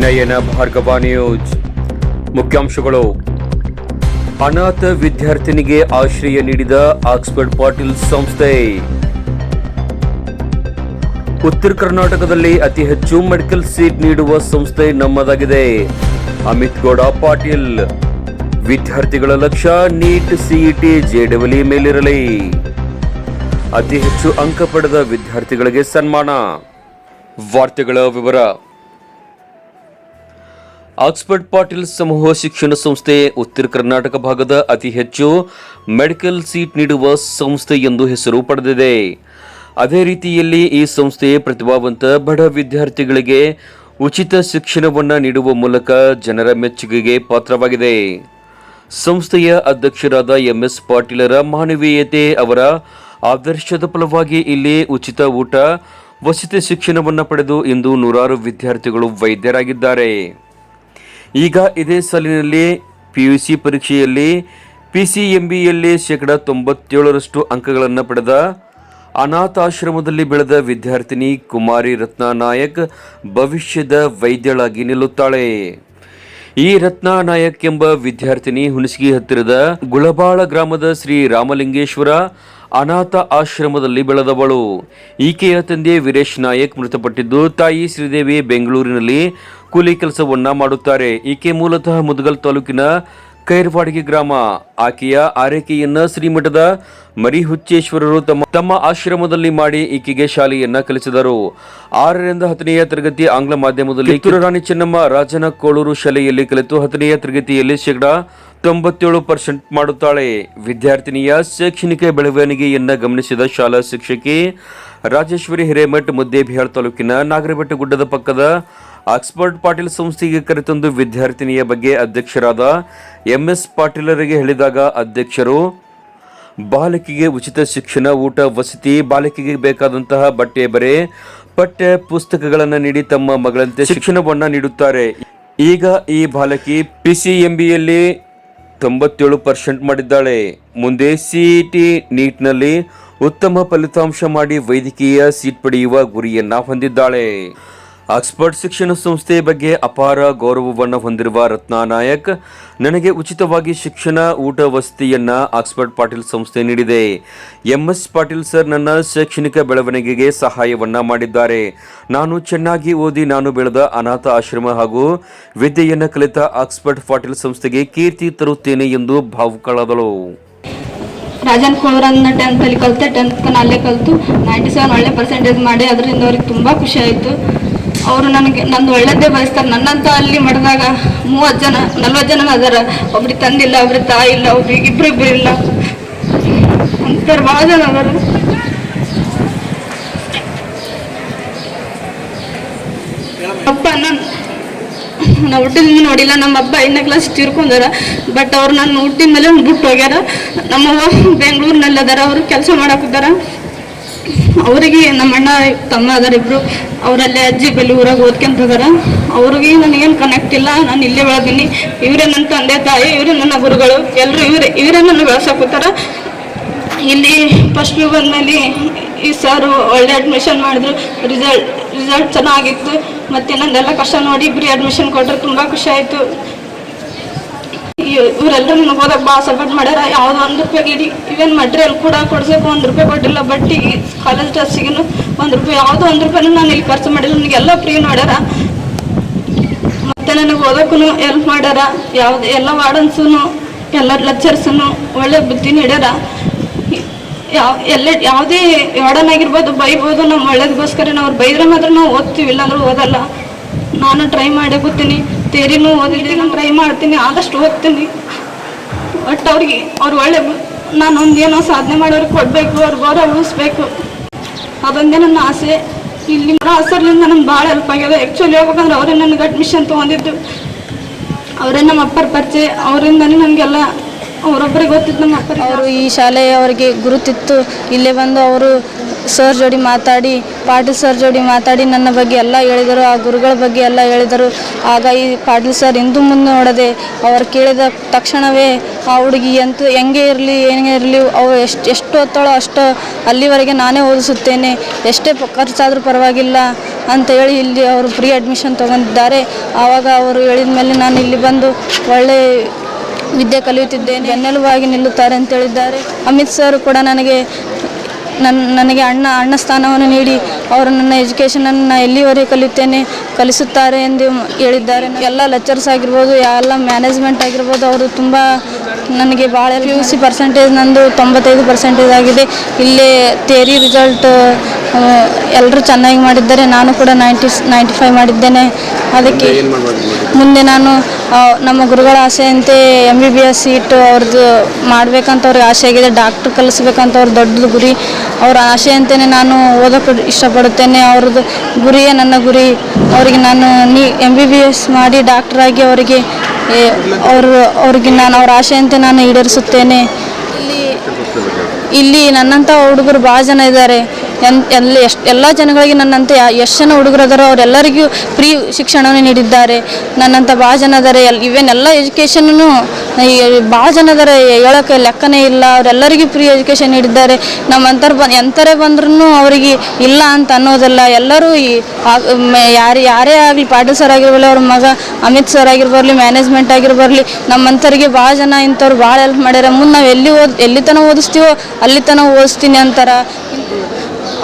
ನಯನ Bhargava news. ಮುಖ್ಯಾಂಶಗಳು. ಅನಾಥ ವಿದ್ಯಾರ್ಥಿನಿಗೆ ಆಶ್ರಯ ನೀಡಿದ ಆಕ್ಸ್ಫರ್ಡ್ ಪಾಟೀಲ್ ಸಂಸ್ಥೆ. ಉತ್ತರ ಕರ್ನಾಟಕದಲ್ಲಿ ಅತಿ ಹೆಚ್ಚು ಮೆಡಿಕಲ್ ಸೀಟ್ ನೀಡುವ ಸಂಸ್ಥೆ ನಮ್ಮದಾಗಿದೆ. ಅಮಿತ್ ಗೌಡ ಪಾಟೀಲ್. ವಿದ್ಯಾರ್ಥಿಗಳ ಲಕ್ಷ್ಯ ನೀಟ್ ಸಿಇಟಿ ಜೆಡಬ್ಲಿ ಮೇಲಿರಲಿ. ಅತಿ ಹೆಚ್ಚು ಅಂಕ ಪಡೆದ ವಿದ್ಯಾರ್ಥಿಗಳಿಗೆ ಸನ್ಮಾನ. ವಾರ್ತೆಗಳ ವಿವರ. ಆಕ್ಸ್ಫರ್ಡ್ ಪಾಟೀಲ್ ಸಮೂಹ ಶಿಕ್ಷಣ ಸಂಸ್ಥೆ ಉತ್ತರ ಕರ್ನಾಟಕ ಭಾಗದ ಅತಿ ಹೆಚ್ಚು ಮೆಡಿಕಲ್ ಸೀಟ್ ನೀಡುವ ಸಂಸ್ಥೆ ಎಂದು ಹೆಸರು ಪಡೆದಿದೆ. ಅದೇ ರೀತಿಯಲ್ಲಿ ಈ ಸಂಸ್ಥೆ ಪ್ರತಿಭಾವಂತ ಬಡ ವಿದ್ಯಾರ್ಥಿಗಳಿಗೆ ಉಚಿತ ಶಿಕ್ಷಣವನ್ನು ನೀಡುವ ಮೂಲಕ ಜನರ ಮೆಚ್ಚುಗೆಗೆ ಪಾತ್ರವಾಗಿದೆ. ಸಂಸ್ಥೆಯ ಅಧ್ಯಕ್ಷರಾದ ಎಂಎಸ್ ಪಾಟೀಲರ ಮಾನವೀಯತೆ ಅವರ ಆದರ್ಶದ ಫಲವಾಗಿ ಇಲ್ಲಿ ಉಚಿತ ಊಟ, ವಸತಿ ಶಿಕ್ಷಣವನ್ನು ಪಡೆದು ಇಂದು ನೂರಾರು ವಿದ್ಯಾರ್ಥಿಗಳು ವೈದ್ಯರಾಗಿದ್ದಾರೆ. ಈಗ ಇದೇ ಸಾಲಿನಲ್ಲಿ ಪಿ ಯು ಸಿ ಪರೀಕ್ಷೆಯಲ್ಲಿ ಪಿ ಸಿ ಎಂ ಬಿಯಲ್ಲಿ ಶೇಕಡ ತೊಂಬತ್ತೇಳರಷ್ಟು ಅಂಕಗಳನ್ನು ಪಡೆದ ಅನಾಥಾಶ್ರಮದಲ್ಲಿ ಬೆಳೆದ ವಿದ್ಯಾರ್ಥಿನಿ ಕುಮಾರಿ ರತ್ನಾ ನಾಯಕ್ ಭವಿಷ್ಯದ ವೈದ್ಯಳಾಗಿ ನಿಲ್ಲುತ್ತಾಳೆ. ಈ ರತ್ನಾ ನಾಯಕ್ ಎಂಬ ವಿದ್ಯಾರ್ಥಿನಿ ಹುಣಸಗಿ ಹತ್ತಿರದ ಗುಳಬಾಳ ಗ್ರಾಮದ ಶ್ರೀ ರಾಮಲಿಂಗೇಶ್ವರ ಅನಾಥ ಆಶ್ರಮದಲ್ಲಿ ಬೆಳೆದವಳು. ಈಕೆಯ ತಂದೆ ವೀರೇಶ್ ನಾಯಕ್ ಮೃತಪಟ್ಟಿದ್ದು ತಾಯಿ ಶ್ರೀದೇವಿ ಬೆಂಗಳೂರಿನಲ್ಲಿ ಕೂಲಿ ಕೆಲಸವನ್ನ ಮಾಡುತ್ತಾರೆ. ಈಕೆ ಮೂಲತಃ ಮುದಗಲ್ ತಾಲೂಕಿನ ಕೈರ್ವಾಡಿಗೆ ಗ್ರಾಮ. ಆಕೆಯ ಆರೈಕೆಯನ್ನ ಶ್ರೀಮಠದ ಮರಿಹುಚ್ಚೇಶ್ವರರು ತಮ್ಮ ತಮ್ಮ ಆಶ್ರಮದಲ್ಲಿ ಮಾಡಿ ಈಕೆಗೆ ಶಾಲೆಯನ್ನ ಕಲಿಸಿದರು. ಆರರಿಂದ ಹತ್ತನೆಯ ತರಗತಿ ಆಂಗ್ಲ ಮಾಧ್ಯಮದಲ್ಲಿ ಕಿತ್ತೂರು ರಾಣಿ ಚೆನ್ನಮ್ಮ ರಾಜನ ಕೋಳೂರು ಶಾಲೆಯಲ್ಲಿ ಕಲಿತು ಹತ್ತನೆಯ ತರಗತಿಯಲ್ಲಿ ಶೇಕಡಾ ತೊಂಬತ್ತೇಳು ಪರ್ಸೆಂಟ್ ಮಾಡುತ್ತಾಳೆ. ವಿದ್ಯಾರ್ಥಿನಿಯ ಶೈಕ್ಷಣಿಕ ಬೆಳವಣಿಗೆಯನ್ನು ಗಮನಿಸಿದ ಶಾಲಾ ಶಿಕ್ಷಕಿ ರಾಜೇಶ್ವರಿ ಹಿರೇಮಠ್, ಮುದ್ದೇಬಿಹಾಳ್ ತಾಲೂಕಿನ ನಾಗರಬೆಟ್ಟ ಗುಡ್ಡದ ಪಕ್ಕದ ಆಕ್ಸ್ಫರ್ಡ್ ಪಾಟೀಲ್ ಸಂಸ್ಥೆಗೆ ಕರೆತಂದು ವಿದ್ಯಾರ್ಥಿನಿಯ ಬಗ್ಗೆ ಅಧ್ಯಕ್ಷರಾದ ಎಂಎಸ್ ಪಾಟೀಲರಿಗೆ ಹೇಳಿದಾಗ ಅಧ್ಯಕ್ಷರು, ಬಾಲಕಿಗೆ ಉಚಿತ ಶಿಕ್ಷಣ, ಊಟ, ವಸತಿ, ಬಾಲಕಿಗೆ ಬೇಕಾದಂತಹ ಬಟ್ಟೆ ಬರೆ, ಪಠ್ಯ ಪುಸ್ತಕಗಳನ್ನು ನೀಡಿ ತಮ್ಮ ಮಗಳಂತೆ ಶಿಕ್ಷಣವನ್ನು ನೀಡುತ್ತಾರೆ. ಈಗ ಈ ಬಾಲಕಿ ಪಿಸಿಎಂಬಿಯಲ್ಲಿ ತೊಂಬತ್ತೇಳು ಪರ್ಸೆಂಟ್ ಮಾಡಿದ್ದಾಳೆ. ಮುಂದೆ ಸಿಇಟಿ ನೀಟ್ನಲ್ಲಿ ಉತ್ತಮ ಫಲಿತಾಂಶ ಮಾಡಿ ವೈದ್ಯಕೀಯ ಸೀಟ್ ಪಡೆಯುವ ಗುರಿಯನ್ನ ಹೊಂದಿದ್ದಾಳೆ. ಆಕ್ಸ್ಫರ್ಡ್ ಶಿಕ್ಷಣ ಸಂಸ್ಥೆ ಬಗ್ಗೆ ಅಪಾರ ಗೌರವವನ್ನು ಹೊಂದಿರುವ ರತ್ನಾ ನಾಯಕ್ ನನಗೆ ಉಚಿತವಾಗಿ ಶಿಕ್ಷಣ, ಊಟ ವಸತಿಯನ್ನು ಆಕ್ಸ್ಫರ್ಡ್ ಪಾಟೀಲ್ ಸಂಸ್ಥೆ ನೀಡಿದೆ. ಎಂಎಸ್ ಪಾಟೀಲ್ ಸರ್ ನನ್ನ ಶೈಕ್ಷಣಿಕ ಬೆಳವಣಿಗೆಗೆ ಸಹಾಯವನ್ನು ಮಾಡಿದ್ದಾರೆ. ನಾನು ಚೆನ್ನಾಗಿ ಓದಿ ನಾನು ಬೆಳೆದ ಅನಾಥ ಆಶ್ರಮ ಹಾಗೂ ವಿದ್ಯೆಯನ್ನು ಕಲಿತ ಆಕ್ಸ್ಫರ್ಡ್ ಪಾಟೀಲ್ ಸಂಸ್ಥೆಗೆ ಕೀರ್ತಿ ತರುತ್ತೇನೆ ಎಂದು ಭಾವುಕಳಾದಳು. ರಾಜನ್ ಕೋಳೂರನ್ನ ಟೆಂತಲ್ಲಿ ಕಲಿತೆ ಟೆಂತ್ ಅಲ್ಲೇ ಕಲಿತು ನೈಂಟಿ ಸೆವೆನ್ ಒಳ್ಳೆ ಪರ್ಸೆಂಟೇಜ್ ಮಾಡಿ, ಅದರಿಂದ ಅವ್ರಿಗೆ ತುಂಬ ಖುಷಿ ಆಯಿತು. ಅವರು ನನಗೆ, ನಂದು ಒಳ್ಳೆದೇ ಬಯಸ್ತಾರೆ. ನನ್ನಂತ ಅಲ್ಲಿ ಮಾಡಿದಾಗ ಮೂವತ್ತು ಜನ, ನಲ್ವತ್ತು ಜನ ಅದಾರ. ಒಬ್ರಿಗೆ ತಂದಿಲ್ಲ ಒಬ್ರಿಗೆ ತಾಯಿ ಇಲ್ಲ ಒಬ್ರಿಗೆ ಇಬ್ರು ಇಲ್ಲ. ಅಂತಾರೆ ಭಾಳ ಜನ ಅದಾರ. ಅಪ್ಪ ನಾನು, ನಾವು ಹುಟ್ಟಿದ ನೋಡಿಲ್ಲ. ನಮ್ಮ ಅಪ್ಪ ಐದನೇ ಕ್ಲಾಸ್ ತೀರ್ಕೊಂಡಾರ. ಬಟ್ ಅವ್ರು ನನ್ನ ಹುಟ್ಟಿದ ಮೇಲೆ ಬಿಟ್ಟು ಹೋಗ್ಯಾರ. ನಮ್ಮವ್ವ ಬೆಂಗಳೂರಿನಲ್ಲಿ ಅದಾರ ಅವರು ಕೆಲಸ ಮಾಡಾಕಿದ್ದಾರ ಅವರಿಗೆ ನಮ್ಮ ಅಣ್ಣ, ತಮ್ಮ ಅದಾರ ಇಬ್ರು, ಅವರಲ್ಲೇ ಅಜ್ಜಿ ಬೆಲ್ಲಿ ಊರಾಗ ಓದ್ಕೊಂತದಾರ ಅವ್ರಿಗೆ ನನಗೇನು ಕನೆಕ್ಟ್ ಇಲ್ಲ, ನಾನು ಇಲ್ಲೇ ಬೆಳೆದೀನಿ. ಇವರೇ ನನ್ನ ತಂದೆ ತಾಯಿ, ಇವರೇ ನನ್ನ ಗುರುಗಳು ಎಲ್ಲರೂ ಇವರೇ ಇವರೇ ನನ್ನ ಬೆಳೆಸಾಕುತ್ತಾರ ಇಲ್ಲಿ ಫಸ್ಟ್ ಬಂದ್ಮೇಲೆ ಈ ಸಾರು ಒಳ್ಳೆ ಅಡ್ಮಿಷನ್ ಮಾಡಿದ್ರು. ರಿಸಲ್ಟ್ ರಿಸಲ್ಟ್ ಚೆನ್ನಾಗಿತ್ತು. ಮತ್ತೆ ನನ್ನೆಲ್ಲ ಕಷ್ಟ ನೋಡಿ ಇಬ್ಬರಿ ಅಡ್ಮಿಷನ್ ಕೊಟ್ಟರು ತುಂಬ ಖುಷಿ ಆಯಿತು. ಇವರೆಲ್ಲರೂ ಓದಕ್ಕೆ ಭಾಳ ಸಪೋರ್ಟ್ ಮಾಡ್ಯಾರ. ಯಾವುದೋ ಒಂದು ರೂಪಾಯಿಗೆ ಇಡೀ ಇವನ್ ಮಟೀರಿಯಲ್ ಕೂಡ ಕೊಡ್ಸಕ್ಕೆ ಒಂದು ರೂಪಾಯಿ ಕೊಟ್ಟಿಲ್ಲ ಬಟ್ಟಿಗೆ ಕಾಲೇಜ್ ಡ್ರೆಸ್ಸಿಗೂ ಒಂದು ರೂಪಾಯಿ, ಯಾವುದೋ ಒಂದು ರೂಪಾಯಿನೂ ನಾನು ಇಲ್ಲಿ ಖರ್ಚು ಮಾಡಿಲ್ಲ. ನನಗೆಲ್ಲ ಫ್ರೀ ಮಾಡ್ಯಾರ ಮತ್ತೆ ನನಗೆ ಓದೋಕ್ಕೂ ಹೆಲ್ಪ್ ಮಾಡ್ಯಾರ. ಯಾವ್ದು ಎಲ್ಲ ವಾರ್ಡನ್ಸೂ ಎಲ್ಲ ಲೆಕ್ಚರ್ಸೂ ಒಳ್ಳೆ ಬುದ್ಧಿ ನೀಡ್ಯಾರ. ಯಾವ, ಎಲ್ಲ, ಯಾವುದೇ ವಾರ್ಡನ್ ಆಗಿರ್ಬೋದು ಬೈಬೋದು ನಮ್ಮ ಒಳ್ಳೇದಕ್ಕೋಸ್ಕರ ನಾವು ಬೈದ್ರೆ ಮಾತ್ರ ನಾವು ಓದ್ತೀವಿ, ಇಲ್ಲಾಂದ್ರೆ ಓದಲ್ಲ. ನಾನು ಟ್ರೈ ಮಾಡೇ ಕೂತೀನಿ. ತೇರಿನೂ ಓದಿದ್ದೀನಿ ನಾನು ಟ್ರೈ ಮಾಡ್ತೀನಿ, ಆದಷ್ಟು ಓದ್ತೀನಿ ಬಟ್ ಅವ್ರಿಗೆ, ಅವ್ರು ಒಳ್ಳೆ ನಾನು ಒಂದೇನೋ ಸಾಧನೆ ಮಾಡೋರಿಗೆ ಕೊಡಬೇಕು, ಅವ್ರ ಗೌರವ ಉಳಿಸ್ಬೇಕು. ಅದೊಂದೇ ನನ್ನ ಆಸೆ. ಇಲ್ಲಿ ಹಸರ್ಲಿಂದ ನಮ್ಗೆ ಭಾಳ ಹೆಲ್ಪ್ ಆಗ್ಯದ. ಆ್ಯಕ್ಚುಲಿ ಹೋಗ್ಬೇಕಂದ್ರೆ ಅವರೇ ನನಗೆ ಅಡ್ಮಿಷನ್ ತೊಗೊಂಡಿದ್ದು. ಅವರೇ ನಮ್ಮ ಅಪ್ಪರ ಪರಿಚಯ. ಅವರಿಂದನೇ ನನಗೆಲ್ಲ ಅವರು ಈ ಶಾಲೆಯ ಅವರಿಗೆ ಗುರುತಿತ್ತು. ಇಲ್ಲೇ ಬಂದು ಅವರು ಸರ್ ಜೋಡಿ ಮಾತಾಡಿ, ಪಾಟೀಲ್ ಸರ್ ಜೋಡಿ ಮಾತಾಡಿ ನನ್ನ ಬಗ್ಗೆ ಎಲ್ಲ ಹೇಳಿದರು, ಆ ಗುರುಗಳ ಬಗ್ಗೆ ಎಲ್ಲ ಹೇಳಿದರು. ಆಗ ಈ ಪಾಟೀಲ್ ಸರ್ ಹಿಂದೂ ಮುಂದೆ ನೋಡದೆ ಅವರು ಕೇಳಿದ ತಕ್ಷಣವೇ ಆ ಹುಡುಗಿ ಎಂತ, ಹೆಂಗೆ ಇರಲಿ ಏನೇ ಇರಲಿ, ಅವು ಎಷ್ಟು ಎಷ್ಟು ಹೊತ್ತೋಳೋ ಅಷ್ಟು ಅಲ್ಲಿವರೆಗೆ ನಾನೇ ಓದಿಸುತ್ತೇನೆ, ಎಷ್ಟೇ ಖರ್ಚಾದರೂ ಪರವಾಗಿಲ್ಲ ಅಂತ ಹೇಳಿ ಇಲ್ಲಿ ಅವರು ಫ್ರೀ ಅಡ್ಮಿಷನ್ ತೊಗೊಂಡಿದ್ದಾರೆ. ಆವಾಗ ಅವರು ಹೇಳಿದ ಮೇಲೆ ನಾನು ಇಲ್ಲಿ ಬಂದು ಒಳ್ಳೆ ವಿದ್ಯೆ ಕಲಿಯುತ್ತಿದ್ದೇನೆ ಬೆನ್ನೆಲುಬಾಗಿ ನಿಲ್ಲುತ್ತಾರೆ ಅಂತ ಹೇಳಿದ್ದಾರೆ. ಅಮಿತ್ ಸರ್ ಕೂಡ ನನಗೆ ನನ್ನ ನನಗೆ ಅಣ್ಣ ಅಣ್ಣ ಸ್ಥಾನವನ್ನು ನೀಡಿ ಅವರು ನನ್ನ ಎಜುಕೇಷನನ್ನು ಎಲ್ಲಿವರೆಗೆ ಕಲಿಯುತ್ತೇನೆ ಕಲಿಸುತ್ತಾರೆ ಎಂದು ಹೇಳಿದ್ದಾರೆ. ಎಲ್ಲ ಲೆಕ್ಚರ್ಸ್ ಆಗಿರ್ಬೋದು ಎಲ್ಲ ಮ್ಯಾನೇಜ್ಮೆಂಟ್ ಆಗಿರ್ಬೋದು ಅವರು ತುಂಬ ನನಗೆ ಭಾಳ ಪಿ ಯು ಸಿ ಪರ್ಸೆಂಟೇಜ್ ನಂದು ತೊಂಬತ್ತೈದು ಪರ್ಸೆಂಟೇಜ್ ಆಗಿದೆ. ಇಲ್ಲೇ ತೇರಿ ರಿಸಲ್ಟ್ ಎಲ್ಲರೂ ಚೆನ್ನಾಗಿ ಮಾಡಿದ್ದಾರೆ. ನಾನು ಕೂಡ ನೈಂಟಿ ನೈಂಟಿ ಫೈವ್ ಮಾಡಿದ್ದೇನೆ. ಅದಕ್ಕೆ ಮುಂದೆ ನಾನು ನಮ್ಮ ಗುರುಗಳ ಆಸೆಯಂತೆ M B B S seat ಅವ್ರದ್ದು ಮಾಡಬೇಕಂತ ಅವ್ರಿಗೆ ಆಸೆ ಆಗಿದೆ. ಡಾಕ್ಟ್ರ್ ಕಲಿಸ್ಬೇಕಂತ ಅವ್ರ ದೊಡ್ಡದು ಗುರಿ. ಅವ್ರ ಆಸೆಯಂತೆಯೇ ನಾನು ಓದೋಕೆ ಇಷ್ಟಪಡುತ್ತೇನೆ. ಅವ್ರದ್ದು ಗುರಿಯೇ ನನ್ನ ಗುರಿ. ಅವರಿಗೆ ನಾನು ನೀ ಎಂ ಬಿ ಬಿ ಎಸ್ ಮಾಡಿ ಡಾಕ್ಟ್ರಾಗಿ ಅವರಿಗೆ ಅವರು, ಅವ್ರಿಗೆ ನಾನು ಅವ್ರ ಆಸೆಯಂತೆ ನಾನು ಈಡೇರಿಸುತ್ತೇನೆ. ಇಲ್ಲಿ ಇಲ್ಲಿ ನನ್ನಂಥ ಹುಡುಗರು ಭಾಳ ಜನ ಇದ್ದಾರೆ. ಎನ್ ಎಲ್ಲ ಎಷ್ಟು ಎಲ್ಲ ಜನಗಳಿಗೆ ನನ್ನಂತೆ ಎಷ್ಟು ಜನ ಹುಡುಗರು ಅದಾರೋ ಅವರೆಲ್ಲರಿಗೂ ಫ್ರೀ ಶಿಕ್ಷಣವನ್ನು ನೀಡಿದ್ದಾರೆ. ನನ್ನಂಥ ಭಾಳ ಜನ ಅದಾರೆ ಎಲ್ ಇವೇನ್ ಎಲ್ಲ ಭಾಳ ಜನ ಅದಾರೆ ಹೇಳೋಕ್ಕೆ ಲೆಕ್ಕನೇ ಇಲ್ಲ. ಅವರೆಲ್ಲರಿಗೂ ಫ್ರೀ ಎಜುಕೇಷನ್ ನೀಡಿದ್ದಾರೆ. ನಮ್ಮಂಥವ್ರು ಬ ಎಂಥರೇ ಬಂದ್ರೂ ಅವರಿಗೆ ಇಲ್ಲ ಅಂತ ಅನ್ನೋದಲ್ಲ. ಎಲ್ಲರೂ ಈ ಯಾರು ಯಾರೇ ಆಗಲಿ ಪಾಟೀಲ್ ಸರ್ ಆಗಿರ್ಬಲ್ಲ ಅವ್ರ ಮಗ ಅಮಿತ್ ಸರ್ ಆಗಿರ್ಬರ್ಲಿ ಮ್ಯಾನೇಜ್ಮೆಂಟ್ ಆಗಿರ್ಬರ್ಲಿ ನಮ್ಮಂಥವ್ರಿಗೆ ಭಾಳ ಜನ ಇಂಥವ್ರು ಭಾಳ ಹೆಲ್ಪ್ ಮಾಡ್ಯಾರ. ಮುಂದೆ ನಾವು ಎಲ್ಲಿ ಓದ್ ಎಲ್ಲಿ ತನಕ ಓದಿಸ್ತೀವೋ ಅಲ್ಲಿ ತನಕ ಓದಿಸ್ತೀನಿ ಅಂತಾರ.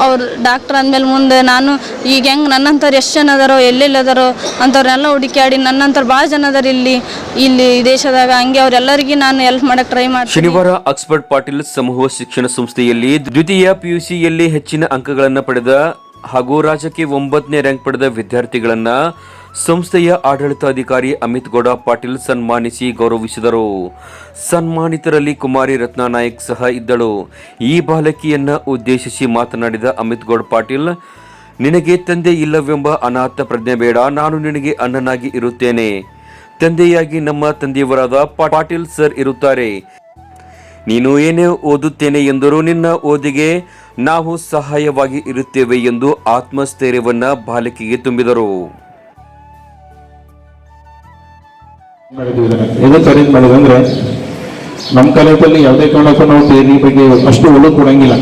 ಅವ್ರು ಡಾಕ್ಟ್ರ್ ಅಂದಮೇಲೆ ಮುಂದೆ ನಾನು ಈಗ ಹೆಂಗೆ ನನ್ನಂಥವ್ರು ಎಷ್ಟು ಜನ ಅದಾರೋ ಎಲ್ಲೆಲ್ಲಿ ಅದಾರೋ ಅಂಥವ್ರನ್ನೆಲ್ಲ ಹುಡುಕಾಡಿ ನನ್ನಂಥವ್ರು ಭಾಳ ಜನ ಅದಾರ ಇಲ್ಲಿ ಇಲ್ಲಿ ದೇಶದಾಗ. ಹಂಗೆ ಅವ್ರೆಲ್ಲರಿಗೆ ನಾನು ಹೆಲ್ಪ್ ಮಾಡಕ್ಕೆ ಟ್ರೈ ಮಾಡ್ತೀನಿ. ಶನಿವಾರ ಆಕ್ಸ್ಫರ್ಡ್ ಪಾಟೀಲ್ ಸಮೂಹ ಶಿಕ್ಷಣ ಸಂಸ್ಥೆಯಲ್ಲಿ ದ್ವಿತೀಯ ಪಿಯುಸಿಯಲ್ಲಿ ಹೆಚ್ಚಿನ ಅಂಕಗಳನ್ನು ಪಡೆದ ಹಾಗೂ ರಾಜ್ಯಕ್ಕೆ ಒಂಬತ್ತನೇ ರ್ಯಾಂಕ್ ಪಡೆದ ವಿದ್ಯಾರ್ಥಿಗಳನ್ನ ಸಂಸ್ಥೆಯ ಆಡಳಿತಾಧಿಕಾರಿ ಅಮಿತ್ ಗೌಡ ಪಾಟೀಲ್ ಸನ್ಮಾನಿಸಿ ಗೌರವಿಸಿದರು. ಸನ್ಮಾನಿತರಲ್ಲಿ ಕುಮಾರಿ ರತ್ನಾನಾಯಕ್ ಸಹ ಇದ್ದಳು. ಈ ಬಾಲಕಿಯನ್ನ ಉದ್ದೇಶಿಸಿ ಮಾತನಾಡಿದ ಅಮಿತ್ ಗೌಡ ಪಾಟೀಲ್, ನಿನಗೆ ತಂದೆ ಇಲ್ಲವೆಂಬ ಅನಾಥ ಪ್ರಜ್ಞೆ ಬೇಡ, ನಾನು ನಿನಗೆ ಅಣ್ಣನಾಗಿ ಇರುತ್ತೇನೆ. ತಂದೆಯಾಗಿ ನಮ್ಮ ತಂದೆಯವರಾದ ಪಾಟೀಲ್ ಸರ್ ಇರುತ್ತಾರೆ. ನೀನು ಏನೇ ಓದುತ್ತೇನೆ ಎಂದರೂ ನಿನ್ನ ಓದಿಗೆ ನಾವು ಸಹಾಯವಾಗಿ ಇರುತ್ತೇವೆ ಎಂದು ಆತ್ಮಸ್ಥೈರ್ಯವನ್ನು ಬಾಲಕಿಗೆ ತುಂಬಿದರು. ಎದಕ್ಕೆ ಅರೇಂಜ್ ಮಾಡೋದಂದ್ರೆ ನಮ್ಮ ಕಾಲೇಜಲ್ಲಿ ಯಾವುದೇ ಕಾರಣಕ್ಕೂ ನಾವು ಥಿಯರಿ ಬಗ್ಗೆ ಅಷ್ಟು ಒಲವು ಕೊಡಂಗಿಲ್ಲ.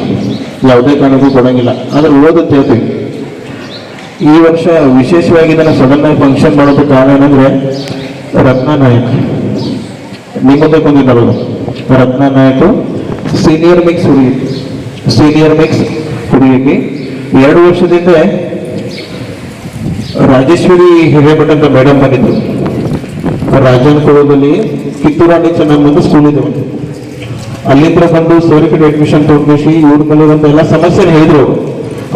ಯಾವುದೇ ಕಾರಣಕ್ಕೂ ಕೊಡಂಗಿಲ್ಲ. ಆದ್ರೆ ಓದುತ್ತೆ ಹೇಳ್ತೀವಿ ಈ ವರ್ಷ ವಿಶೇಷವಾಗಿ ಇದನ್ನ ಸಡನ್ ಆಗಿ ಫಂಕ್ಷನ್ ಮಾಡೋದಕ್ಕೆ ಕಾರಣ ಏನಂದ್ರೆ ರತ್ನಾನಾಯಕ್. ನಿಮ್ಮದೇ ಬಂದಿದ್ದಾರದು ರತ್ನ ನಾಯಕ್ ಸೀನಿಯರ್ ಮಿಕ್ಸ್ ಹುಡುಗಿ. ಸೀನಿಯರ್ ಮಿಕ್ಸ್ ಹುಡುಗಿಗೆ ಎರಡು ವರ್ಷದಿಂದ ರಾಜೇಶ್ವರಿ ಹಿರೇಭಟ್ ಅಂತ ಮೇಡಮ್ ಬಂದಿದ್ರು. ರಾಜನ್ ಕೊಡೋದಲ್ಲಿ ಕಿತ್ತೂರಾಣಿ ಚೆನ್ನಮ್ಮ ಸ್ಕೂಲ್ ಇದೆ. ಒಂದು ಅಲ್ಲಿಂದ ಬಂದು ಸೋರಿ ಅಡ್ಮಿಷನ್ ತೋರಿಸಿ ಇವ್ರ ಮೇಲೆ ಒಂದು ಎಲ್ಲ ಸಮಸ್ಯೆ ಹೇಳಿದ್ರು.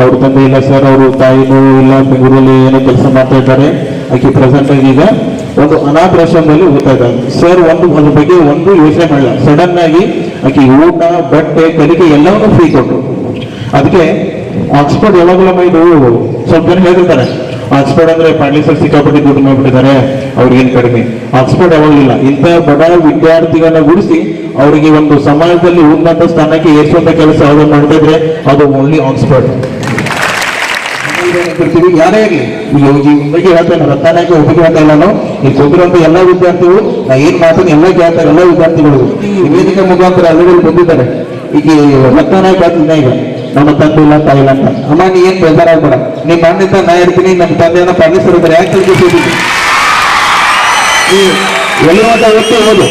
ಅವ್ರ ತಂದೆ ಇಲ್ಲ ಸರ್ ಅವರು ತಾಯಿನೂ ಇಲ್ಲ, ಬೆಂಗಳೂರಲ್ಲಿ ಏನೋ ಕೆಲಸ ಮಾಡ್ತಾ ಇದ್ದಾರೆ. ಆಕೆ ಪ್ರೆಸೆಂಟ್ ಆಗಿ ಈಗ ಒಂದು ಅನಾಥಾಶ್ರಮದಲ್ಲಿ ಓದ್ತಾ ಇದ್ದಾರೆ ಸರ್ ಒಂದು ಅದ್ರ ಬಗ್ಗೆ ಒಂದು ಯೋಚನೆ ಮಾಡಿಲ್ಲ ಸಡನ್ ಆಗಿ ಆಕೆ ಊಟ, ಬಟ್ಟೆ, ಕಲಿಕೆ ಎಲ್ಲವನ್ನೂ ಫ್ರೀ ಕೊಟ್ಟರು ಅದಕ್ಕೆ ಆಕ್ಸ್ಫರ್ಡ್ ಯಾವಾಗಲೂ ಮೈದು ಸ್ವಲ್ಪ ಜನ ಹೇಳಿರ್ತಾರೆ ಆಕ್ಸ್ಫರ್ಡ್ ಅಂದ್ರೆ ಪಾಂಡ್ಲಿ ಸರ್ ಸಿಕ್ಕಾಪಟ್ಟೆ ದುಡ್ಡು ಮಾಡ್ಬಿಟ್ಟಿದ್ದಾರೆ. ಅವ್ರಿಗೇನು ಕಡಿಮೆ? ಆಕ್ಸ್ಫೋರ್ಡ್ ಯಾವಾಗಲಿಲ್ಲ ಇಂಥ ಬಡ ವಿದ್ಯಾರ್ಥಿಗಳನ್ನ ಗುಡಿಸಿ ಅವರಿಗೆ ಒಂದು ಸಮಾಜದಲ್ಲಿ ಉನ್ನತ ಸ್ಥಾನಕ್ಕೆ ಏರಿಸುವಂತ ಕೆಲಸ ಯಾವ್ದು ಮಾಡ್ತಾ ಇದ್ರೆ ಅದು ಓನ್ಲಿ ಆಕ್ಸ್ಫೋರ್ಡ್ ಯಾರೇ ಹೇಳ್ತೇನೆ ರತ್ನಾಯಕ ಒಬ್ಬರಿಗೆ ಹೇಳ್ತಾ ಇಲ್ಲ ನಾನು? ಈ ಎಲ್ಲ ವಿದ್ಯಾರ್ಥಿಗಳು, ನಾ ಏನ್ ಮಾತಾಡಿ ಎಲ್ಲ ಕೇಳ್ತಾರೆ, ಎಲ್ಲ ವಿದ್ಯಾರ್ಥಿಗಳು. ವೇದಿಕೆ ಮುಖಾಂತರ ಅಲ್ಲಿ ಬಂದಿದ್ದಾರೆ. ಈಗ ರತ್ನಾಯಕ ಈಗ. ನಮ್ಮ ತಂದೆ ಇಲ್ಲ, ತಾಯಿ ಇಲ್ಲ ಅಂತ. ಅಮ್ಮ, ನೀ ಏನ್ ಬೇಜಾರಾಗ್ಬೇಡ. ನಿಮ್ಮ ಅಣ್ಣಿಂದ ನಾ ಇರ್ತೀನಿ, ನಮ್ಮ ತಂದೆಯನ್ನ ಪಾಲಿಸಿರ್ತಾರೆ ಯಾಕೆ ತಿಳ್ಕೊತೀವಿ ಈ ಎಲ್ಲಿರುವಂತ ವ್ಯಕ್ತಿ ಓದು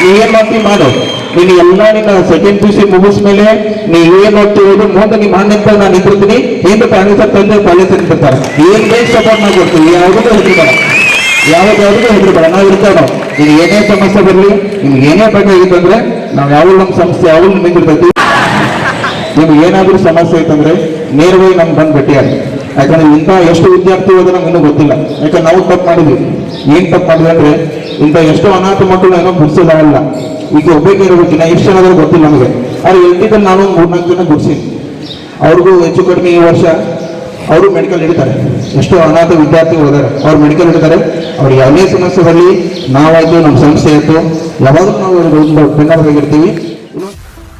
ನೀ ಏನ್ ಮಾಡ್ತೀವಿ ಮಾಡು. ನೀನು ಎಲ್ಲ ನಿನ್ನ ಸೆಕೆಂಡ್ ಪಿ ಸಿ ಮುಗಿಸ್ಮೇಲೆ ನೀ ಏನ್ ಓದ್ತಿ ಓದು ಮುಂದೆ ನಿಮ್ಮ ಅಣ್ಣಿಂದ ನಾನು ಇಟ್ಟಿರ್ತೀನಿ ಹಿಂದೆ ಪಾಲಿಸ ತಂದೆ ಪಾಲಿಸ ಇರ್ತಾರೆ. ಏನ್ ಬೇಕು ಸಪೋರ್ಟ್ ಮಾಡ್ಕೊಡ್ತೀವಿ? ಯಾವುದಕ್ಕೂ ಹೆದರ್ಬೇಡ ಯಾವಾಗ ಯಾವುದೇ ಹೆದರ್ಬೇಡ ನಾವು ಇರ್ತೇವೆ ನಾವು ಈಗ ಏನೇ ಸಮಸ್ಯೆ ಬರಲಿ, ನಿಮ್ಗೆ ಏನೇ ಬೇಕಾಗಿತ್ತಂದ್ರೆ ನಾವು ಯಾವಾಗ ನಮ್ಮ ಸಂಸ್ಥೆ ಯಾವಾಗ ನಿಮಗೆ ಇರ್ತೈತಿ? ನಿಮ್ಗೆ ಏನಾದರೂ ಸಮಸ್ಯೆ ಐತಂದ್ರೆ ನೇರವಾಗಿ ನಮ್ಗೆ ಬಂದು ಭೇಟಿಯಾಗಿ ಯಾಕಂದ್ರೆ ಇಂಥ ಎಷ್ಟು ವಿದ್ಯಾರ್ಥಿ ಹೋದ್ರೆ ನಮ್ಗೆ ಗೊತ್ತಿಲ್ಲ. ಯಾಕಂದ್ರೆ ನಾವು ತಪ್ಪು ಮಾಡಿದ್ವಿ ಏನ್ ತಪ್ಪು ಮಾಡಿದ್ವಿ ಅಂದ್ರೆ ಇಂಥ ಎಷ್ಟೋ ಅನಾಥ ಮಕ್ಕಳು ಏನೋ ಗುಡ್ಸೋದಾಗಲ್ಲ. ಈಗ ಒಬ್ಬಕ್ಕೆ ಎಷ್ಟು ಜನ ಗೊತ್ತಿಲ್ಲ ನಮಗೆ. ಆದ್ರೆ ಎಲ್ಲಿದ್ದಲ್ಲಿ ನಾನು ಮೂರು ಮೂರ್ನಾಲ್ಕು ಜನ ಗುಡ್ಸಿನಿ ಅವ್ರಿಗೂ ಹೆಚ್ಚು ಕಡಿಮೆ ಈ ವರ್ಷ ಅವರು ಮೆಡಿಕಲ್ ಹಿಡಿತಾರೆ. ಎಷ್ಟೋ ಅನಾಥ ವಿದ್ಯಾರ್ಥಿಗಳು ಹೋದಾರೆ ಅವ್ರು ಮೆಡಿಕಲ್ ಹಿಡಿತಾರೆ. ಅವ್ರು ಯಾವುದೇ ಸಮಸ್ಯೆ ಬರಲಿ ನಾವಾಯ್ತು ನಮ್ಮ ಸಂಸ್ಥೆ ಆಯಿತು ಯಾವಾಗಲೂ ನಾವು ಬೆನ್ನಬೇಕಾಗಿರ್ತೀವಿ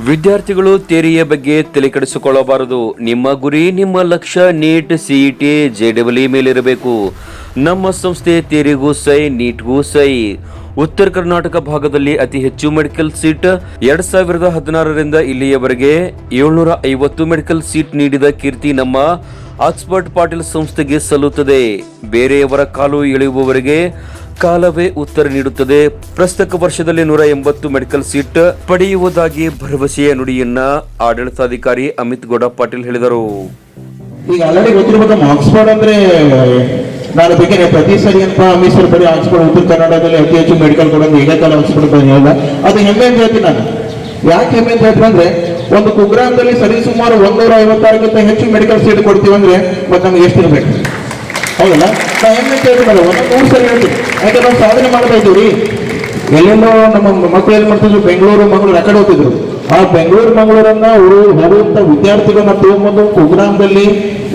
ವಿದ್ಯಾರ್ಥಿಗಳು ತೆರಿಗೆಯ ಬಗ್ಗೆ ತಲೆ ಕೆಡಿಸಿಕೊಳ್ಳಬಾರದು. ನಿಮ್ಮ ಗುರಿ, ನಿಮ್ಮ ಲಕ್ಷ್ಯ ನೀಟ್ ಸಿಇಟಿ ಜೆಡಬ್ಲ್ಇ ಮೇಲಿರಬೇಕು. ನಮ್ಮ ಸಂಸ್ಥೆ ತೆರಿಗೂ ಸೈ, ನೀಟ್ಗೂ ಸೈ. ಉತ್ತರ ಕರ್ನಾಟಕ ಭಾಗದಲ್ಲಿ ಅತಿ ಹೆಚ್ಚು ಮೆಡಿಕಲ್ ಸೀಟ್. ಎರಡ್ ಸಾವಿರದ ಹದಿನಾರರಿಂದ ಇಲ್ಲಿಯವರೆಗೆ ಏಳ್ನೂರ ಐವತ್ತು ಮೆಡಿಕಲ್ ಸೀಟ್ ನೀಡಿದ ಕೀರ್ತಿ ನಮ್ಮ ಆಕ್ಸ್ಫರ್ಡ್ ಪಾಟೀಲ್ ಸಂಸ್ಥೆಗೆ ಸಲ್ಲುತ್ತದೆ. ಬೇರೆಯವರ ಕಾಲು ಎಳೆಯುವವರಿಗೆ ಕಾಲವೇ ಉತ್ತರ ನೀಡುತ್ತದೆ. ಪ್ರಸಕ್ತ ವರ್ಷದಲ್ಲಿ ನೂರ ಎಂಬತ್ತು ಮೆಡಿಕಲ್ ಸೀಟ್ ಪಡೆಯುವುದಾಗಿ ಭರವಸೆಯ ನುಡಿಯನ್ನ ಆಡಳಿತಾಧಿಕಾರಿ ಅಮಿತ್ ಗೌಡ ಪಾಟೀಲ್ ಹೇಳಿದರು. ಈಗ ಆಲ್ರೆಡಿ ಗೊತ್ತಿರಬಹುದು, ಆಕ್ಸ್ಫರ್ಡ್ ಅಂದ್ರೆ, ನಾನು ಬೇಕೇನೆ, ಪ್ರತಿ ಸರಿ ಅಂತ ಮೀಸಲು ಬರೀ ಆಕ್ಸ್ಫರ್ಡ್, ಉತ್ತರ ಕರ್ನಾಟಕದಲ್ಲಿ ಅತಿ ಹೆಚ್ಚು ಮೆಡಿಕಲ್ ಕೊಡೋದು ಏಕಕಾಲ ಆಕ್ಸ್ಫರ್ಡ್ ಅಂತ ಹೇಳ್ದ. ಅದು ಹೆಮ್ಮೆ ಅಂತ ಹೇಳ್ತೀನಿ ನಾನು. ಯಾಕೆ ಹೆಮ್ಮೆ ಅಂತ ಹೇಳ್ತೀನಿ ಅಂದ್ರೆ, ಒಂದು ಕುಗ್ರಾಮದಲ್ಲಿ ಸರಿಸುಮಾರು ಒಂದೂರ ಐವತ್ತಾರಕ್ಕಿಂತ ಹೆಚ್ಚು ಮೆಡಿಕಲ್ ಸೀಟ್ ಕೊಡ್ತೀವಿ ಅಂದ್ರೆ, ಮತ್ತೆ ನಮ್ಗೆ ಎಷ್ಟು ಇರ್ಬೇಕು? ಹೌದಲ್ಲ? ನಾ ಹೆಮ್ಮೆ ಹೇಳ್ತೀನಿ ಒಂದು ಮೂರು ಸರಿ ಹೇಳ್ತೀನಿ. ಯಾಕೆ ನಾವು ಸಾಧನೆ ಮಾಡ್ತಾ ಇದ್ದೀವಿ ಎಲ್ಲೆಲ್ಲೋ ನಮ್ಮ ಮಕ್ಕಳು ಏನ್ ಮಾಡ್ತಿದ್ರು, ಬೆಂಗಳೂರು, ಮಂಗಳೂರು, ಆ ಹೋಗ್ತಿದ್ರು. ಆ ಬೆಂಗಳೂರು, ಮಂಗಳೂರನ್ನ ಅವರು ಬರುವಂತ ವಿದ್ಯಾರ್ಥಿಗಳನ್ನ ತಗೊಂಬಂದು ಕುಗ್ರಾಮದಲ್ಲಿ